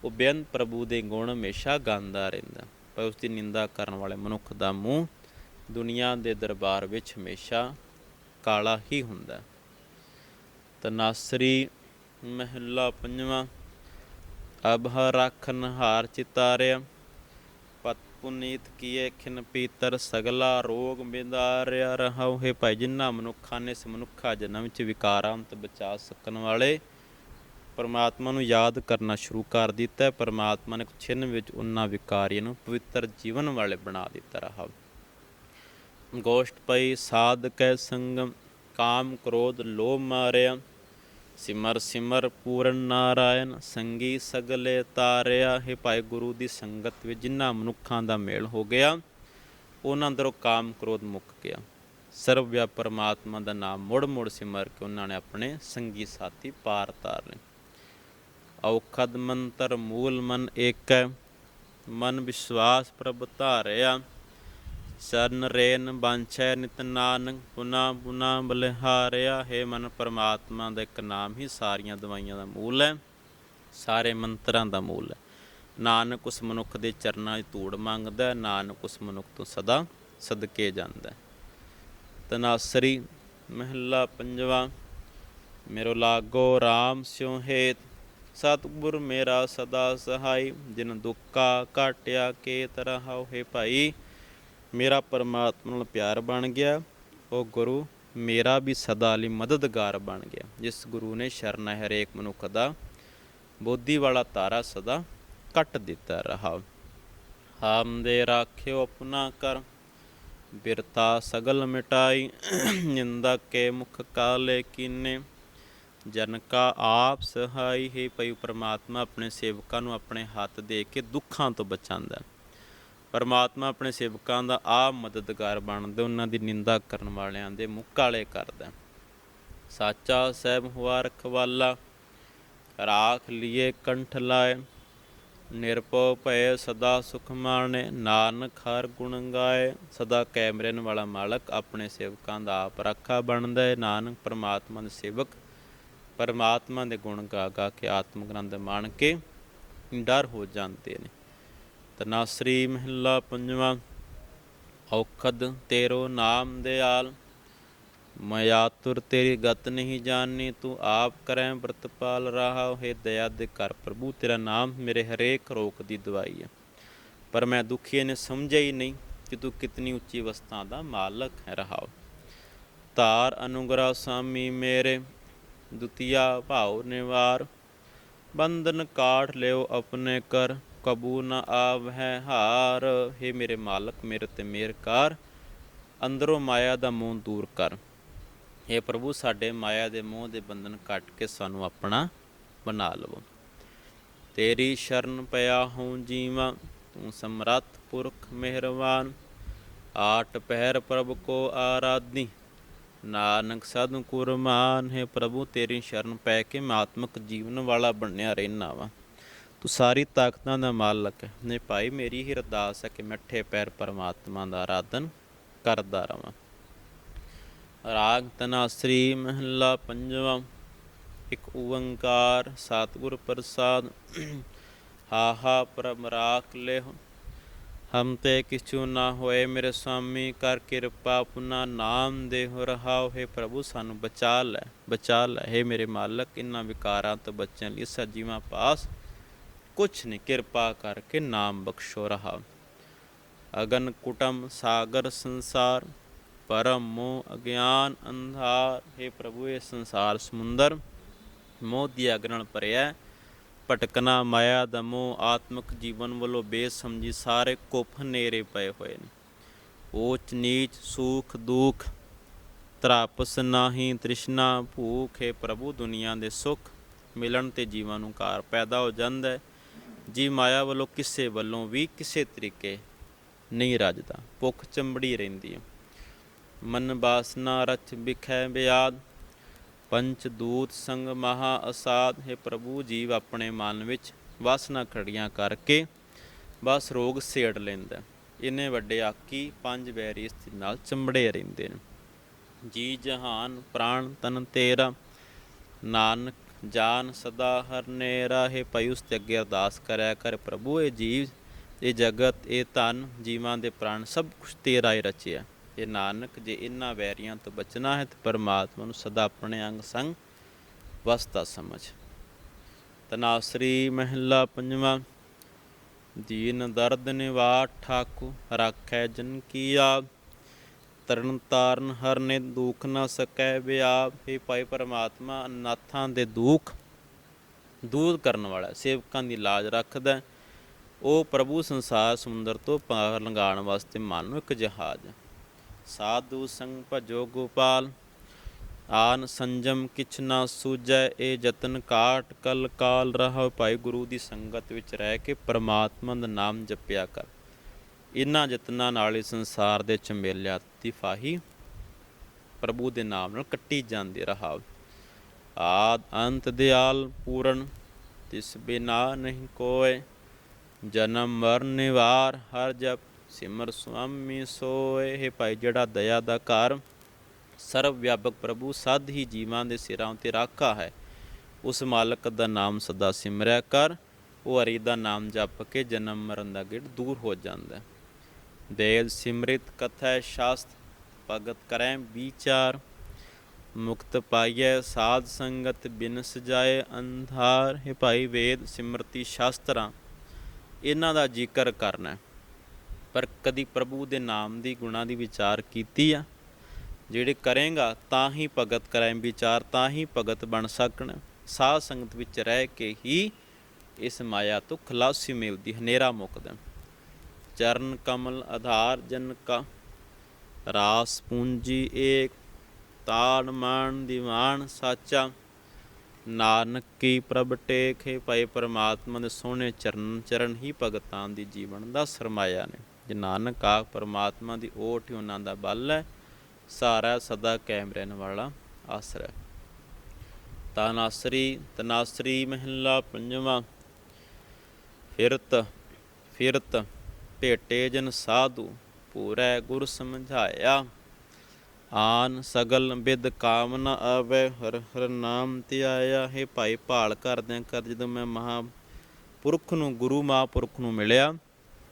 Speaker 1: ਉਹ ਬੇਅੰਤ ਪ੍ਰਭੂ ਦੇ ਗੁਣ ਹਮੇਸ਼ਾ ਗਾਉਂਦਾ ਰਹਿੰਦਾ ਪਰ ਉਸ ਦੀ ਨਿੰਦਾ ਕਰਨ ਵਾਲੇ ਮਨੁੱਖ ਦਾ ਮੂੰਹ ਦੁਨੀਆ ਦੇ ਦਰਬਾਰ ਵਿੱਚ ਹਮੇਸ਼ਾ ਕਾਲਾ ਹੀ ਹੁੰਦਾ ਤਨਾਸਰੀ ਮਹਿਲਾ ਪੰਜਵਾਂ ਅਬਹ ਰਾਖਨ ਹਾਰ ਚਿਤਾਰਿਆ ਪੁਨੀਤ ਕੀਏ ਖਿਨ ਪੀਤਰ ਸਗਲਾ ਰੋਗ ਬਿਦਾਰਿਆ ਰਹਾਉ। ਹੈ ਭਾਈ ਜਿਨ੍ਹਾਂ ਮਨੁੱਖਾਂ ਨੇ ਇਸ ਜਨਮ ਵਿੱਚ ਵਿਕਾਰਾਂ ਤੋਂ ਬਚਾ ਸਕਣ ਵਾਲੇ, ਪਰਮਾਤਮਾ ਨੂੰ ਯਾਦ ਕਰਨਾ ਸ਼ੁਰੂ ਕਰ ਦਿੱਤਾ ਹੈ। ਪਰਮਾਤਮਾ ਨੇ ਛਿੰਨ ਵਿੱਚ ਉਹਨਾਂ ਵਿਕਾਰੀਆਂ ਨੂੰ ਪਵਿੱਤਰ ਜੀਵਨ ਵਾਲੇ ਬਣਾ ਦਿੱਤਾ ਰਹਾ ਗੋਸ਼ਟ ਪਈ ਸਾਧ ਕੈ ਸੰਗਮ, ਕਾਮ ਕ੍ਰੋਧ ਲੋਭ ਮਾਰਿਆ। ਸਿਮਰ ਸਿਮਰ ਪੂਰਨ ਨਾਰਾਇਣ, ਸੰਗੀ ਸਗਲੇ ਤਾਰਿਆ, ਹੈ ਭਾਈ ਗੁਰੂ ਦੀ ਸੰਗਤ ਵਿੱਚ ਜਿਨ੍ਹਾਂ ਮਨੁੱਖਾਂ ਦਾ ਮੇਲ ਹੋ ਗਿਆ, ਉਹਨਾਂ ਅੰਦਰੋਂ ਕਾਮ ਕ੍ਰੋਧ ਮੁੱਕ ਗਿਆ। ਸਰਵ ਵਿਆ ਪਰਮਾਤਮਾ ਦਾ ਨਾਮ ਮੁੜ ਮੁੜ ਸਿਮਰ ਕੇ ਉਹਨਾਂ ਨੇ ਆਪਣੇ ਸੰਗੀ ਸਾਥੀ ਪਾਰ ਤਾਰ ਲਏ ਔਖਦ ਮੰਤਰ ਮੂਲ ਮਨ ਏਕੈ, ਮਨ ਵਿਸ਼ਵਾਸ ਪ੍ਰਭ ਧਾਰਿਆ ਸਰਨ ਰੇਨ ਬਾਂਛੈ ਨਿਤ ਨਾਨਕ, ਪੁਨਾ ਪੁਨਾ ਬਲਿਹਾਰਿਆ। ਹੈ ਮਨ ਪਰਮਾਤਮਾ ਦਾ ਇੱਕ ਨਾਮ ਹੀ ਸਾਰੀਆਂ ਦਵਾਈਆਂ ਦਾ ਮੂਲ ਹੈ, ਸਾਰੇ ਮੰਤਰਾਂ ਦਾ ਮੂਲ ਹੈ। ਨਾਨਕ ਉਸ ਮਨੁੱਖ ਦੇ ਚਰਨਾਂ 'ਚ ਧੂੜ ਮੰਗਦਾ ਨਾਨਕ ਉਸ ਮਨੁੱਖ ਤੋਂ ਸਦਾ ਸਦਕੇ ਜਾਂਦਾ ਤਨਾਸਰੀ ਮਹਿਲਾ ਪੰਜਵਾ, ਮੇਰੋ ਲਾਗੋ RAM ਸਿਉ ਹੇਤ, ਸਤਿਗੁਰ ਮੇਰਾ ਸਦਾ ਸਹਾਈ, ਜਿਨ ਦੁੱਖਾ ਘਾਟਿਆ ਕੇ ਤਰਹਾਉ ਹੈ ਭਾਈ। ਮੇਰਾ ਪਰਮਾਤਮਾ ਨਾਲ ਪਿਆਰ ਬਣ ਗਿਆ। ਉਹ ਗੁਰੂ ਮੇਰਾ ਵੀ ਸਦਾ ਲਈ ਮਦਦਗਾਰ ਬਣ ਗਿਆ। ਜਿਸ ਗੁਰੂ ਨੇ ਸ਼ਰਨ ਹਰੇਕ ਮਨੁੱਖ ਦਾ, ਬੋਧੀ ਵਾਲਾ ਤਾਰਾ ਸਦਾ ਕੱਟ ਦਿੱਤਾ ਰਹਾ। ਹਾਮ ਦੇ ਰਾਖਿਓ ਆਪਣਾ ਕਰ, ਬਿਰਤਾ ਸਗਲ ਮਿਟਾਈ, ਨਿੰਦਾ ਕੇ ਮੁਖ ਕਾਲੇ ਕੀਨੇ। ਜਨ ਕਾ ਆਪ ਸਹਾਈ ਹੈ ਪਈ ਪਰਮਾਤਮਾ ਆਪਣੇ ਸੇਵਕਾਂ ਨੂੰ ਆਪਣੇ ਹੱਥ ਦੇ ਕੇ ਦੁੱਖਾਂ ਤੋਂ ਬਚਾਉਂਦਾ। ਪਰਮਾਤਮਾ ਆਪਣੇ ਸੇਵਕਾਂ ਦਾ ਆਪ ਮਦਦਗਾਰ ਬਣਦਾ ਉਹਨਾਂ ਦੀ ਨਿੰਦਾ ਕਰਨ ਵਾਲਿਆਂ ਦੇ ਮੁੱਖ ਕਾਲੇ ਕਰਦਾ ਹੈ। ਸਾਚਾ ਸਹਿਬ ਹੁਆ ਰਖਵਾਲਾ, ਰਾਖ ਲਿਏ ਕੰਠ ਲਾਏ, ਨਿਰਭਉ ਭਏ ਸਦਾ ਸੁਖ ਮਾਣੇ, ਨਾਨਕ ਹਰ ਗੁਣ ਗਾਏ। ਸਦਾ ਕੈਮਰਨ ਵਾਲਾ ਮਾਲਕ ਆਪਣੇ ਸੇਵਕਾਂ ਦਾ ਆਪ ਰੱਖਾ ਬਣਦਾ ਹੈ ਨਾਨਕ ਪਰਮਾਤਮਾ ਦੇ ਸੇਵਕ, ਪਰਮਾਤਮਾ ਦੇ ਗੁਣ ਗਾ ਗਾ ਕੇ ਆਤਮ ਆਨੰਦ ਮਾਣ ਕੇ ਡਰ ਹੋ ਜਾਂਦੇ ਨੇ। ਤਨਾਸਰੀ ਮਹਿਲਾ ਪੰਜਵਾਂ। ਔਖਦ ਤੇਰੋ ਨਾਮ ਦਿਆਲ ਮਇਆ ਤੁਰ ਤੇਰੀ ਗਤ ਨਹੀਂ ਜਾਣੀ ਤੂੰ ਆਪ ਕਰੈ ਵਰਤਪਾਲ ਰਹਾ। ਹੈ ਦਇਆ ਦੇ ਕਰ ਪ੍ਰਭੂ, ਤੇਰਾ ਨਾਮ ਮੇਰੇ ਹਰੇਕ ਰੋਗ ਦੀ ਦਵਾਈ ਹੈ। ਪਰ ਮੈਂ ਦੁਖੀ ਨੇ ਸਮਝਿਆ ਹੀ ਨਹੀਂ ਕਿ ਤੂੰ ਕਿਤਨੀ ਉੱਚੀ ਵਸਤਾਂ ਦਾ ਮਾਲਕ ਹੈ, ਰਹਾ ਤਾਰ ਅਨੁਗਰਾ ਸਾਮੀ ਮੇਰੇ, ਦੁਤੀਆ ਭਾਉ ਨਿਵਾਰ। ਬੰਧਨ ਕਾਟ ਲਿਓ ਆਪਣੇ ਕਰ। ਕਬੂ ਨ ਆਵ ਹਾਰ। हे ਮੇਰੇ ਮਾਲਕ, ਮੇਰੇ ਤੇ ਮੇਰ ਕਰ। ਅੰਦਰੋਂ ਮਾਇਆ ਦਾ ਮੋਹ ਦੂਰ ਕਰ। हे ਪ੍ਰਭੂ, ਸਾਡੇ ਮਾਇਆ ਦੇ ਮੋਹ ਦੇ ਬੰਧਨ ਕੱਟ ਕੇ ਸਾਨੂੰ ਆਪਣਾ ਬਣਾ ਲਵੋ। ਤੇਰੀ ਸ਼ਰਨ ਪਿਆ ਹੂੰ ਜੀਵਾਂ, ਤੂੰ ਸਮਰੱਥ ਪੁਰਖ ਮਿਹਰਬਾਨ ਆਟ ਪਹਿਰ ਪ੍ਰਭ ਕੋ ਆਰਾਧਨੀ ਨਾਨਕ ਸਾਧੂ ਕੁਰਮਾਨ। ਹੈ ਪ੍ਰਭੂ, ਤੇਰੀ ਸ਼ਰਨ ਪੈ ਕੇ ਮੈਂ ਆਤਮਿਕ ਜੀਵਨ ਵਾਲਾ ਬਣਿਆ ਰਹਿਣਾ ਵਾ। ਤੂੰ ਸਾਰੀ ਤਾਕਤਾਂ ਦਾ ਮਾਲਕ ਹੈ। ਨੇ ਭਾਈ, ਮੇਰੀ ਹੀ ਅਰਦਾਸ ਹੈ ਕਿ ਮੈਂ ਪੈਰ ਪਰਮਾਤਮਾ ਦਾ ਆਰਾਧਨ ਕਰਦਾ ਰਵਾਂ। ਰਾਗ ਤਨਾਸਰੀ ਮਹੱਲਾ ਪੰਜਵਾਂ, ਇੱਕ ਓੰਕਾਰ ਸਤਿਗੁਰ ਪ੍ਰਸਾਦ, ਹਾਹਾ ਪਰਮ ਰਾਖ ਲਿਹੁ ਹਮ ਤੇ ਕਿਛੂ ਨਾ ਹੋਏ ਮੇਰੇ ਸੁਆਮੀ ਕਰ ਕਿਰਪਾ ਆਪਣਾ ਨਾਮ ਦੇਹੁ ਰਹਾਉ ਹੈ ਪ੍ਰਭੂ, ਸਾਨੂੰ ਬਚਾ ਲੈ ਬਚਾ ਲੈ। ਹੈ ਮੇਰੇ ਮਾਲਕ, ਇਨ੍ਹਾਂ ਵਿਕਾਰਾਂ ਤੋਂ ਬਚਣ ਲਈ ਸਜੀਵਾਂ ਪਾਸ ਕੁਛ ਨਹੀਂ ਕਿਰਪਾ ਕਰਕੇ ਨਾਮ ਬਖਸ਼ੋ ਰਹਾ। ਅਗਨ ਕੁਟਮ ਸਾਗਰ ਸੰਸਾਰ, ਪਰਮ ਮੋਹ ਅਗਿਆਨ ਅੰਧਾਰ। ਹੈ ਪ੍ਰਭੂ, ਇਹ ਸੰਸਾਰ ਸਮੁੰਦਰ, ਮੋਹ ਦੀ ਅਗ ਨਾਲ ਭਰਿਆ ਭਟਕਣਾ ਮਾਇਆ ਦਾ ਮੋਹ ਆਤਮਿਕ ਜੀਵਨ ਵੱਲੋਂ ਬੇਸਮਝੀ ਸਾਰੇ ਕੁੱਫ ਨੇਰੇ ਪਏ ਹੋਏ ਨੇ। ਊਚ ਨੀਚ ਸੁਖ ਦੁਖ, ਤਰਾਪਸ ਨਾਹੀ ਤ੍ਰਿਸ਼ਨਾ ਭੂਖ। ਹੈ ਪ੍ਰਭੂ, ਦੁਨੀਆ ਦੇ ਸੁਖ ਮਿਲਣ ਤੇ ਜੀਵਾਂ ਨੂੰ ਕਾਰ ਪੈਦਾ ਹੋ ਜਾਂਦਾ ਹੈ। ਜੀ ਮਾਇਆ ਵੱਲੋਂ ਕਿਸੇ ਵੱਲੋਂ ਵੀ ਕਿਸੇ ਤਰੀਕੇ ਨਹੀਂ ਰੱਜਦਾ। ਭੁੱਖ ਚੰਬੜੀ ਰਹਿੰਦੀ ਹੈ। ਮਨ ਬਾਸਨਾ ਰਚ ਬਿਖੈ ਬਿਆਦ ਪੰਚ ਦੂਤ ਸੰਗ ਮਹਾ ਅਸਾਦ। ਹੈ ਪ੍ਰਭੂ, ਜੀਵ ਆਪਣੇ ਮਨ ਵਿੱਚ ਵਾਸਨਾ ਖੜੀਆਂ ਕਰਕੇ ਬਸ ਰੋਗ ਸੇੜ ਲੈਂਦਾ ਇੰਨੇ ਵੱਡੇ ਆਕੀ ਪੰਜ ਵੈਰੀ ਇਸ ਨਾਲ ਚੰਬੜੇ ਰਹਿੰਦੇ ਨੇ। ਜੀ ਜਹਾਨ ਪ੍ਰਾਣ ਤਨ ਤੇਰਾ। ਨਾਨਕ ਜਾਨ ਸਦਾ ਹਰ ਨੇਰਾ, ਹੈ ਪਈ ਤੇ ਅੱਗੇ ਅਰਦਾਸ ਕਰਿਆ ਕਰ। ਪ੍ਰਭੂ, ਇਹ ਜੀਵ, ਇਹ ਜਗਤ, ਇਹ ਧਨ, ਜੀਵਾਂ ਦੇ ਪ੍ਰਾਣ, ਸਭ ਕੁਝ ਤੇਰਾ ਹੀ ਰਚਿਆ। ਇਹ ਨਾਨਕ, ਜੇ ਇਹਨਾਂ ਵੈਰੀਆਂ ਤੋਂ ਬਚਣਾ ਹੈ, ਤੇ ਪਰਮਾਤਮਾ ਨੂੰ ਸਦਾ ਆਪਣੇ ਅੰਗ ਸੰਗ ਵਸਤਾ ਸਮਝ। ਤਨਾਸਰੀ ਮਹਿਲਾ ਪੰਜਵਾਂ, ਦੀਨ ਦਰਦ ਨਿਵਾਰ ਠਾਕੂ ਰਾਖੈ ਜਨ ਕੀ ਆਪ ਤਰਨ ਤਾਰਨ, ਹਰ ਨੇ ਦੁਖ ਨਾ ਸਕੈ ਵਿਆਪ हे ਭਾਈ ਪਰਮਾਤਮਾ, ਅਨਾਥਾਂ ਦੇ ਦੁੱਖ ਦੂਰ ਕਰਨ ਵਾਲਾ ਸੇਵਕਾਂ ਦੀ ਲਾਜ ਰੱਖਦਾ ਉਹ ਪ੍ਰਭੂ ਸੰਸਾਰ ਸਮੁੰਦਰ ਤੋਂ ਪਾਰ ਲੰਘਾਉਣ ਵਾਸਤੇ ਮਨ ਇੱਕ ਜਹਾਜ਼ ਸਾਧੂ ਸੰਗ ਭਜੋ ਗੋਪਾਲ, ਆਨ ਸੰਜਮ ਕਿਛ ਨਾ ਸੂਝੈ ਇਹ ਯਤਨ ਕਾਟ ਕਲ ਕਾਲ ਰਹਾ। ਭਾਈ ਗੁਰੂ ਦੀ ਸੰਗਤ ਵਿੱਚ ਰਹਿ ਕੇ ਪਰਮਾਤਮਾ ਦਾ ਨਾਮ ਜਪਿਆ ਕਰ। ਇਨ੍ਹਾਂ ਯਤਨਾਂ ਨਾਲ ਹੀ ਸੰਸਾਰ ਦੇ ਝਮੇਲਿਆਂ ਦੀ ਫਾਹੀ ਪ੍ਰਭੂ ਦੇ ਨਾਮ ਨਾਲ ਕੱਟੀ ਜਾਂਦੀ ਰਹਾ ਆਦ ਅੰਤ ਦਿਆਲ ਪੂਰਨ, ਤਿਸ ਬਿਨਾ ਨਹੀਂ ਕੋਏ। ਜਨਮ ਮਰਨ ਨਿਵਾਰ, ਹਰ ਜਪ ਸਿਮਰ ਸੁਆਮੀ ਸੋਏ। ਹੈ ਭਾਈ, ਜਿਹੜਾ ਦਇਆ ਦਾ ਘਰ, ਸਰਵ ਵਿਆਪਕ ਪ੍ਰਭੂ, ਸਦ ਹੀ ਜੀਵਾਂ ਦੇ ਸਿਰਾਂ ਉਤੇ ਰਾਖਾ ਹੈ। ਉਸ ਮਾਲਕ ਦਾ ਨਾਮ ਸਦਾ ਸਿਮਰਿਆ ਕਰ। ਉਹ ਹਰੀ ਦਾ ਨਾਮ ਜਪ ਕੇ ਜਨਮ ਮਰਨ ਦਾ ਗਿੜ ਦੂਰ ਹੋ ਜਾਂਦਾ ਹੈ। ਦੇਲ ਸਿਮਰਿਤ ਕਥੈ ਸ਼ਾਸਤ ਭਗਤ ਕਰੈ ਵਿਚਾਰ, ਮੁਕਤ ਪਾਈਐ ਸਾਧ ਸੰਗਤ ਬਿਨ ਸਜਾਏ ਅੰਧਾਰ। ਹੈ ਭਾਈ ਵੇਦ ਸਿਮਰਤੀ ਸ਼ਾਸਤਰਾਂ, ਇਹਨਾਂ ਦਾ ਜ਼ਿਕਰ ਕਰਨਾ। ਪਰ ਕਦੀ ਪ੍ਰਭੂ ਦੇ ਨਾਮ ਦੀ ਗੁਣਾ ਦੀ ਵਿਚਾਰ ਕੀਤੀ ਆ, ਜਿਹੜੇ ਕਰੇਗਾ ਤਾਂ ਹੀ ਭਗਤ ਕਰੈ ਵਿਚਾਰ, ਤਾਂ ਹੀ ਭਗਤ ਬਣ ਸਕਣ। ਸਾਧ ਸੰਗਤ ਵਿੱਚ ਰਹਿ ਕੇ ਹੀ ਇਸ ਮਾਇਆ ਤੋਂ ਖਲਾਸੀ ਮਿਲਦੀ, ਹਨੇਰਾ ਮੁਕਦਾ। ਚਰਨ ਕਮਲ ਆਧਾਰ ਜਨ ਕਾ, ਰਾਸ ਪੂੰਜੀ ਏਕ ਤਾੜ ਮਾਨ ਦੀਵਾਨ ਸਾਚਾ ਨਾਨਕ ਕੀ ਪ੍ਰਭ ਟੇਕ ਹੈ ਪਰਮਾਤਮਾ ਦੇ ਸੋਹਣੇ ਚਰਨ ਚਰਨ ਹੀ ਭਗਤਾਂ ਦੀ ਜੀਵਨ ਦਾ ਸਰਮਾਇਆ ਨੇ ਜੇ ਨਾਨਕ ਆ, ਪਰਮਾਤਮਾ ਦੀ ਓਟ ਹੀ ਉਹਨਾਂ ਦਾ ਬਲ ਹੈ, ਸਾਰਾ ਸਦਾ ਕਾਇਮ ਰਹਿਣ ਵਾਲਾ ਆਸਰਾ ਹੈ। ਤਨਾਸਰੀ ਤਨਾਸਰੀ ਮਹਿਲਾ ਪੰਜਵਾਂ, ਫਿਰਤ ਫਿਰਤ ਭੇਟੇ ਜਨ ਸਾਧੂ ਪੂਰੈ ਗੁਰ ਸਮਝਾਇਆ। ਆਨ ਸਗਲ ਬਿਦ ਕਾਮਨਾ ਆਵੇ, ਹਰ ਹਰ ਨਾਮ ਤੇ ਹੈ ਭਾਈ ਭਾਲ ਕਰਦਿਆਂ ਕਰ ਜਦੋਂ ਮੈਂ ਮਹਾ ਪੁਰਖ ਨੂੰ, ਗੁਰੂ ਮਹਾਂਪੁਰਖ ਨੂੰ ਮਿਲਿਆ,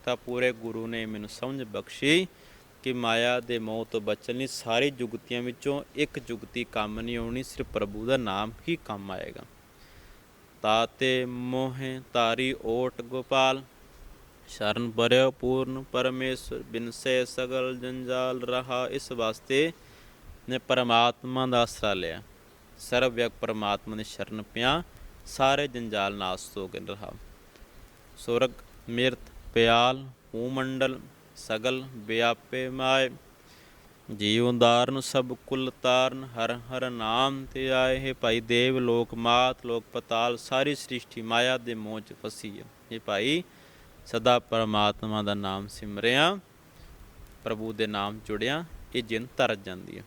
Speaker 1: ਤਾਂ ਪੂਰੇ ਗੁਰੂ ਨੇ ਮੈਨੂੰ ਸਮਝ ਬਖਸ਼ੀ ਕਿ ਮਾਇਆ ਦੇ ਮੋਹ ਤੋਂ ਬਚਣ ਲਈ ਸਾਰੀ ਜੁਗਤੀਆਂ ਵਿੱਚੋਂ ਇੱਕ ਜੁਗਤੀ ਕੰਮ ਨਹੀਂ ਆਉਣੀ, ਸਿਰਫ ਪ੍ਰਭੂ ਦਾ ਨਾਮ ਹੀ ਕੰਮ ਆਏਗਾ। ਤਾਤੇ ਮੋਹਿ ਤਾਰੀ ਓਟ ਗੋਪਾਲ ਸ਼ਰਨ ਪਰਿਓ ਪੂਰਨ ਪਰਮੇਸ਼ਰ ਬਿਨਸੇ ਸਗਲ ਜੰਜਾਲ ਰਹਾ ਇਸ ਵਾਸਤੇ ਨੇ ਪਰਮਾਤਮਾ ਦਾ ਆਸਰਾ ਲਿਆ ਸਰਵ ਵਿਅਕ ਪਰਮਾਤਮਾ ਦੀ ਸ਼ਰਨ ਪਿਆ ਸਾਰੇ ਜੰਜਾਲ ਨਾਸ ਹੋ ਗਏ ਰਹਾ ਸੁਰਗ ਮਿਰਤ ਪਿਆਲ ਭੂਮੰਡਲ ਸਗਲ ਵਿਆਪੇ ਮਾਏ ਜੀਵ ਸਭ ਕੁਲ ਤਾਰਨ ਹਰ ਹਰ ਨਾਮ ਤੇ ਆਏ ਹੈ ਭਾਈ ਦੇਵ ਲੋਕ ਮਾਤ ਲੋਕ ਪਤਾਲ ਸਾਰੀ ਸ੍ਰਿਸ਼ਟੀ ਮਾਇਆ ਦੇ ਮੋਹ ਚ ਫਸੀ ਹੈ ਇਹ ਭਾਈ ਸਦਾ ਪਰਮਾਤਮਾ ਦਾ ਨਾਮ ਸਿਮਰਿਆ, ਪ੍ਰਭੂ ਦੇ ਨਾਮ ਜੁੜਿਆ, ਇਹ ਜਿੰਨ ਤਰ ਜਾਂਦੀ ਹੈ।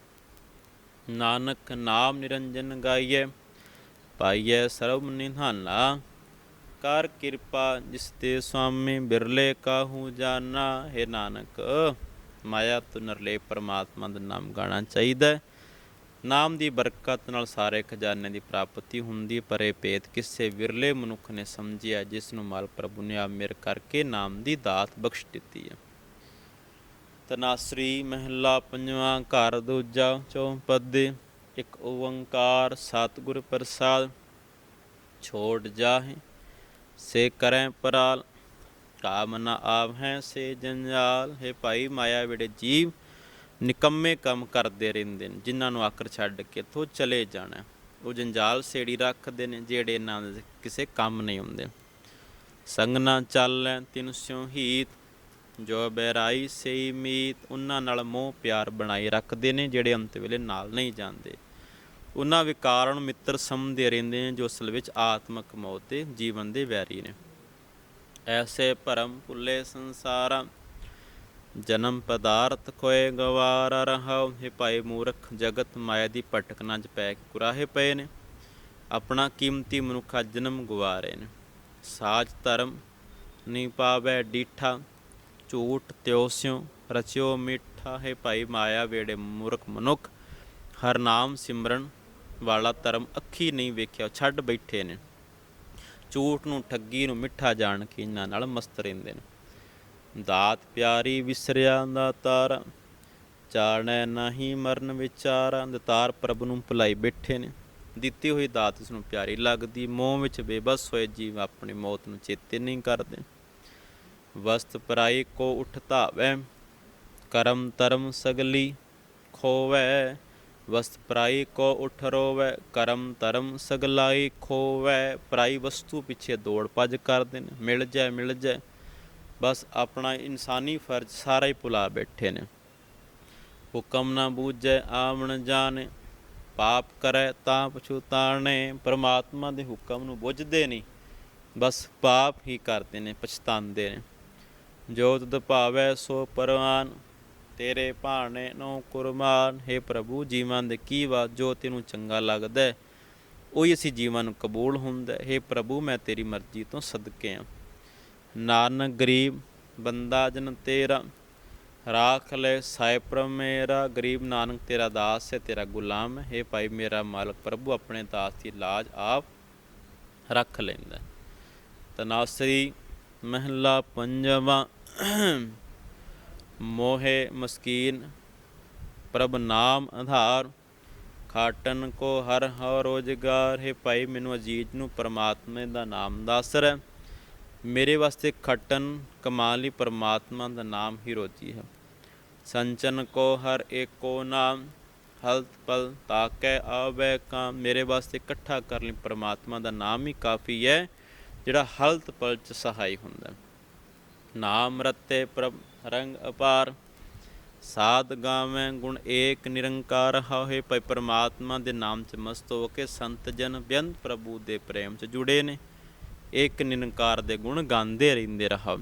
Speaker 1: ਨਾਨਕ ਨਾਮ ਨਿਰੰਜਨ ਗਾਈਏ ਪਾਈਐ ਸਰਬ ਨਿਧਾਨਾ ਕਰ ਕਿਰਪਾ ਜਿਸ ਤੇ ਸੁਆਮੀ ਬਿਰਲੇ ਕਾਹੂ ਜਾਣਾ ਹੈ ਨਾਨਕ, ਮਾਇਆ ਤੋਂ ਨਰਲੇ ਪਰਮਾਤਮਾ ਦਾ ਨਾਮ ਗਾਣਾ ਚਾਹੀਦਾ ਹੈ। ਨਾਮ ਦੀ ਬਰਕਤ ਨਾਲ ਸਾਰੇ ਖਜ਼ਾਨੇ ਦੀ ਪ੍ਰਾਪਤੀ ਹੁੰਦੀ ਹੈ, ਪਰ ਇਹ ਭੇਦ ਕਿਸੇ ਵਿਰਲੇ ਮਨੁੱਖ ਨੇ ਸਮਝਿਆ ਜਿਸ ਨੂੰ ਮਾਲ ਪ੍ਰਭੂ ਨੇ ਆ ਕਰਕੇ ਨਾਮ ਦੀ ਦਾਤ ਬਖਸ਼ ਦਿੱਤੀ ਹੈ। ਤਨਾਸਰੀ ਮਹਿਲਾ ਪੰਜਵਾਂ ਘਰ ਦੂਜਾ ਚੌਪਦੇ ਇੱਕ ਓੰਕਾਰ ਸਤਿਗੁਰ ਪ੍ਰਸਾਦ ਛੋੜ ਜਾਹੇ ਸੇ ਕਰੈ ਪਰਾਲ ਕਾਮ ਨ ਆਵਹਿ ਸੇ ਜੰਜਾਲ ਹੈ ਭਾਈ ਮਾਇਆ ਵਿੜੇ ਜੀਵ ਨਿਕੰਮੇ ਕੰਮ ਕਰਦੇ ਰਹਿੰਦੇ ਨੇ, ਜਿਨ੍ਹਾਂ ਨੂੰ ਆਕਰ ਛੱਡ ਕੇ ਇੱਥੋਂ ਚਲੇ ਜਾਣਾ ਉਹ ਜੰਜਾਲ ਸੇੜੀ ਰੱਖਦੇ ਨੇ, ਜਿਹੜੇ ਇਹਨਾਂ ਦੇ ਕਿਸੇ ਕੰਮ ਨਹੀਂ ਹੁੰਦੇ। ਸੰਗ ਨਾ ਚੱਲੈ ਤਿਨ ਸਿਉ ਹੀਤ, ਜੋ ਬੈਰਾਈ ਸਈ ਮੀਤ, ਉਹਨਾਂ ਨਾਲ ਮੋਹ ਪਿਆਰ ਬਣਾਈ ਰੱਖਦੇ ਨੇ, ਜਿਹੜੇ ਅੰਤ ਵੇਲੇ ਨਾਲ ਨਹੀਂ ਜਾਂਦੇ। ਉਹਨਾਂ ਵਿਕਾਰਾਂ ਨੂੰ ਮਿੱਤਰ ਸਮਝਦੇ ਰਹਿੰਦੇ ਨੇ, ਜੋ ਅਸਲ ਵਿੱਚ ਆਤਮਕ ਮੌਤ ਤੇ ਜੀਵਨ ਦੇ ਵੈਰੀ ਨੇ। ਐਸੇ ਭਰਮ ਭੁੱਲੇ ਸੰਸਾਰਾ ਜਨਮ ਪਦਾਰਥ ਕੋਏ ਗਵਾਰ ਰਹਾਉ, ਹੈ ਭਾਈ ਮੂਰਖ, ਜਗਤ ਮਾਇਆ ਦੀ ਭਟਕਣਾ ਚ ਪੈ ਕੇ ਕੁਰਾਹੇ ਪਏ ਨੇ। ਆਪਣਾ ਕੀਮਤੀ ਮਨੁੱਖਾ ਜਨਮ ਗਵਾ ਰਹੇ ਨੇ। ਸਾਜ ਧਰਮ ਨੀ ਪਾਵੇ ਡੀਠਾ, ਝੂਠ ਤਿਉ ਸਿਉ ਰਚਿਓ ਮਿੱਠਾ। ਹੈ ਭਾਈ ਮਾਇਆ ਵੇੜੇ ਮੂਰਖ ਮਨੁੱਖ, ਹਰ ਨਾਮ ਸਿਮਰਨ ਵਾਲਾ ਧਰਮ ਅੱਖੀ ਨਹੀਂ ਵੇਖਿਆ, ਛੱਡ ਬੈਠੇ ਨੇ। ਝੂਠ ਨੂੰ ਠੱਗੀ ਨੂੰ ਮਿੱਠਾ ਜਾਣ ਕੇ ਇਹਨਾਂ ਨਾਲ ਮਸਤ ਰਹਿੰਦੇ ਨੇ। ਦਾਤ ਪਿਆਰੀ ਵਿਸਰਿਆ ਦਾ ਤਾਰ ਚਾੜੈ ਨਹੀਂ ਮਰਨ ਵਿਚਾਰਾ, ਦਤਾਰ ਪ੍ਰਭ ਨੂੰ ਭੁਲਾਈ ਬੈਠੇ ਨੇ। ਦਿੱਤੀ ਹੋਈ ਦਾਤ ਇਸ ਨੂੰ ਪਿਆਰੀ ਲੱਗਦੀ, ਮੋਹ ਵਿੱਚ ਬੇਬਸ ਹੋਏ ਜੀਵ ਆਪਣੀ ਮੌਤ ਨੂੰ ਚੇਤੇ ਨਹੀਂ ਕਰਦੇ। ਵਸਤ ਪਰਾਈ ਕੋ ਉਠ ਧਾਵੈ, ਕਰਮ ਧਰਮ ਸਗਲੀ ਖੋਵੈ। ਵਸਤ ਪਰਾਈ ਕੋ ਉਠ ਰੋਵੈ, ਕਰਮ ਧਰਮ ਸਗਲਾਈ ਖੋਵੈ। ਪਰਾਈ ਵਸਤੂ ਪਿੱਛੇ ਦੌੜ ਭੱਜ ਕਰਦੇ ਨੇ, ਮਿਲ ਜਾਏ ਮਿਲ ਜਾਏ। ਬਸ ਆਪਣਾ ਇਨਸਾਨੀ ਫਰਜ਼ ਸਾਰਾ ਹੀ ਭੁਲਾ ਬੈਠੇ ਨੇ। ਹੁਕਮ ਨਾ ਬੂਝੈ ਆਵਣ ਜਾਣੇ ਪਾਪ ਕਰੈ ਤਾਂ ਪਛੁਤਾਣੇ ਪਰਮਾਤਮਾ ਦੇ ਹੁਕਮ ਨੂੰ ਬੁੱਝਦੇ ਨਹੀਂ ਬਸ ਪਾਪ ਹੀ ਕਰਦੇ ਨੇ ਪਛਤਾਉਂਦੇ ਨੇ। ਜੋ ਤੁਧ ਭਾਵੈ ਸੋ ਪਰਵਾਨ ਤੇਰੇ ਭਾਣੇ ਨੂੰ ਕੁਰਬਾਨ। ਹੈ ਪ੍ਰਭੂ ਜੀਵਨ ਦੇ ਕੀ ਵਾ ਜੋ ਤੈਨੂੰ ਚੰਗਾ ਲੱਗਦਾ ਹੈ, ਉਹੀ ਅਸੀਂ ਜੀਵਨ ਨੂੰ ਕਬੂਲ ਹੁੰਦਾ। ਹੈ ਪ੍ਰਭੂ ਮੈਂ ਤੇਰੀ ਮਰਜ਼ੀ ਤੋਂ ਸਦਕੇ ਆ। ਨਾਨਕ ਗਰੀਬ ਬੰਦਾ ਜਨ ਤੇਰਾ, ਰਾਖ ਲੈ ਸਾਇਪਰ ਮੇਰਾ। ਗਰੀਬ ਨਾਨਕ ਤੇਰਾ ਦਾਸ ਹੈ, ਤੇਰਾ ਗੁਲਾਮ ਹੈ। ਹੇ ਭਾਈ ਮੇਰਾ ਮਾਲਕ ਪ੍ਰਭੂ, ਆਪਣੇ ਦਾਸ ਦੀ ਲਾਜ ਆਪ ਰੱਖ ਲੈਂਦਾ ਤਨਾਸਰੀ ਮਹਿਲਾ ਪੰਜਵਾਂ, ਮੋਹੇ ਮਸਕੀਨ, ਪ੍ਰਭ ਨਾਮ ਆਧਾਰ। ਖਾਟਨ ਕੋ ਹਰ ਹਰ ਰੋਜ਼ਗਾਰ। ਹੈ ਭਾਈ, ਮੈਨੂੰ ਅਜੀਤ ਨੂੰ ਪਰਮਾਤਮਾ ਦਾ ਨਾਮ ਦੱਸ ਹੈ। ਮੇਰੇ ਵਾਸਤੇ ਖਟਨ ਕਮਾਲ ਲਈ ਪਰਮਾਤਮਾ ਦਾ ਨਾਮ ਹੀ ਰੋਜੀ ਹੈ। ਸੰਚਨ ਕੋ ਹਰ ਏਕੋ ਨਾਮ, ਹਲਤ ਪਲ ਤਾਕੈ ਆਵੇ ਕਾਮ। ਮੇਰੇ ਵਾਸਤੇ ਇਕੱਠਾ ਕਰ ਲਈ ਪਰਮਾਤਮਾ ਦਾ ਨਾਮ ਹੀ ਕਾਫੀ ਹੈ, ਜਿਹੜਾ ਹਲਤ ਪਲ ਚ ਸਹਾਈ ਹੁੰਦਾ ਨਾਮ ਰਤੇ ਪ੍ਰਭ ਰੰਗ ਅਪਾਰ, ਸਾਧ ਗਾਵੇਂ ਗੁਣ ਏਕ ਨਿਰੰਕਾਰ। ਹੋਏ ਭਾਈ ਪਰਮਾਤਮਾ ਦੇ ਨਾਮ 'ਚ ਮਸਤ ਹੋ ਕੇ ਸੰਤ ਜਨ ਬੇਅੰਤ ਪ੍ਰਭੂ ਦੇ ਪ੍ਰੇਮ 'ਚ ਜੁੜੇ ਨੇ। ਏਕ ਨਿਰੰਕਾਰ ਦੇ ਗੁਣ ਗਾਉਂਦੇ ਰਹਿੰਦੇ ਰਹਾ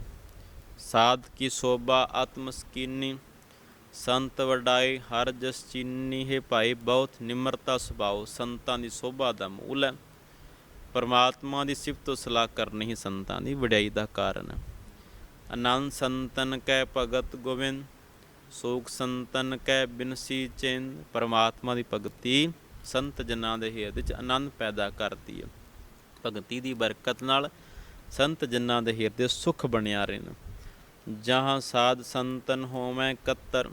Speaker 1: ਸਾਧ ਕੀ ਸੋਭਾ ਆਤਮ ਸਕੀਨੀ, ਸੰਤ ਵਡਾਈ ਹਰ ਜਸ ਚੀਨੀ, ਹੈ ਭਾਈ ਬਹੁਤ ਨਿਮਰਤਾ ਸੁਭਾਅ ਸੰਤਾਂ ਦੀ ਸੋਭਾ ਦਾ ਮੂਲ ਹੈ। ਪਰਮਾਤਮਾ ਦੀ ਸਿਫਤ ਸਲਾਹ ਕਰਨੀ ਹੀ ਸੰਤਾਂ ਦੀ ਵਡਿਆਈ ਦਾ ਕਾਰਨ ਹੈ। ਅਨੰਦ ਸੰਤਨ ਕੈ ਭਗਤ ਗੋਬਿੰਦ ਸੋਖ ਸੰਤਨ ਕੈ ਬਿਨਸੀ ਚਿੰਦ। ਪਰਮਾਤਮਾ ਦੀ ਭਗਤੀ ਸੰਤ ਜਨਾਂ ਦੇ ਹਿਰਦੇ ਵਿੱਚ ਆਨੰਦ ਪੈਦਾ ਕਰਦੀ ਹੈ। ਭਗਤੀ ਦੀ ਬਰਕਤ ਨਾਲ ਸੰਤ ਜਨਾਂ ਦੇ ਹਿਰਦੇ ਸੁਖ ਬਣਿਆ ਰਹਿਣ। ਜਹਾਂ ਸਾਧ ਸੰਤਨ ਹੋਵੇਂ ਕਤਰ,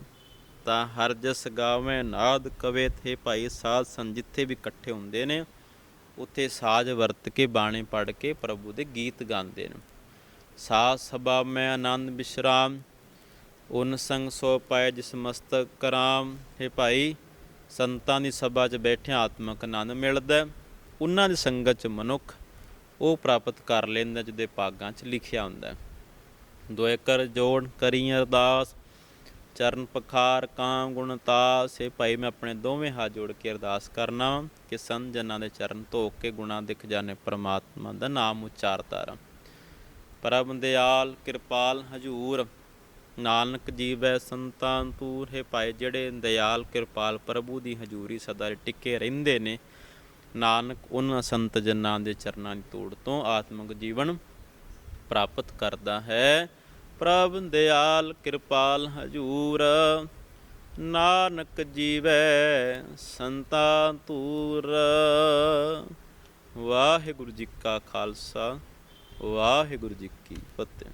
Speaker 1: ਤਾਂ ਹਰ ਜਸ ਗਾਵੇਂ ਨਾਦ ਕਵੇ ਥੇ ਭਾਈ ਸਾਧ ਸੰਤ ਜਿੱਥੇ ਵੀ ਇਕੱਠੇ ਹੁੰਦੇ ਨੇ, ਉੱਥੇ ਸਾਜ ਵਰਤ ਕੇ ਬਾਣੇ ਪੜ ਕੇ ਪ੍ਰਭੂ ਦੇ ਗੀਤ ਗਾਉਂਦੇ ਨੇ। ਸਾਧ ਸਭਾ ਮੈਂ ਆਨੰਦ ਵਿਸ਼ਰਾਮ ਉਨ ਸੰਗ ਸੋ ਪਾਇ ਜਿਸ ਮਸਤਕ ਕਰਾਮ। ਹੈ ਭਾਈ, ਸੰਤਾਂ ਦੀ ਸਭਾ 'ਚ ਬੈਠਿਆਂ ਆਤਮਕ ਆਨੰਦ ਮਿਲਦਾ ਉਹਨਾਂ ਦੀ ਸੰਗਤ 'ਚ ਮਨੁੱਖ ਉਹ ਪ੍ਰਾਪਤ ਕਰ ਲੈਂਦਾ ਜਿਹਦੇ ਭਾਗਾਂ 'ਚ ਲਿਖਿਆ ਹੁੰਦਾ ਹੈ। ਦੁਇ ਕਰ ਜੋੜ ਕਰੀ ਅਰਦਾਸ, ਚਰਨ ਪਖਾਰ ਕਾਮ ਗੁਣ ਤਾਸ, ਇਹ ਭਾਈ ਮੈਂ ਆਪਣੇ ਦੋਵੇਂ ਹੱਥ ਜੋੜ ਕੇ ਅਰਦਾਸ ਕਰਨਾ ਵਾਂ ਕਿ ਸੰਤ ਜਨਾਂ ਦੇ ਚਰਨ ਧੋ ਕੇ ਗੁਣਾ ਦਿਖ ਜਾਣੇ ਪਰਮਾਤਮਾ ਦਾ ਨਾਮ ਉਚਾਰਤਾ ਰਾਂ ਪ੍ਰਭ ਦਿਆਲ ਕਿਰਪਾਲ ਹਜੂਰ, ਨਾਨਕ ਜੀਵੈ ਸੰਤਾਂ ਤੂਰ ਹੈ ਭਾਈ ਜਿਹੜੇ ਦਿਆਲ ਕਿਰਪਾਲ ਪ੍ਰਭੂ ਦੀ ਹਜੂਰੀ ਸਦਾ ਟਿੱਕੇ ਰਹਿੰਦੇ ਨੇ ਨਾਨਕ ਉਹਨਾਂ ਸੰਤ ਜਨਾਂ ਦੇ ਚਰਨਾਂ ਦੀ ਤੋੜ ਤੋਂ ਆਤਮਿਕ ਜੀਵਨ ਪ੍ਰਾਪਤ ਕਰਦਾ ਹੈ। ਪ੍ਰਭ ਦਿਆਲ ਕਿਰਪਾਲ ਹਜੂਰ, ਨਾਨਕ ਜੀਵੈ ਸੰਤਾਂ ਤੂਰ ਵਾਹਿਗੁਰੂ ਜੀ ਕਾ ਖਾਲਸਾ, ਵਾਹਿਗੁਰੂ ਜੀ ਕੀ ਫਤਿਹ।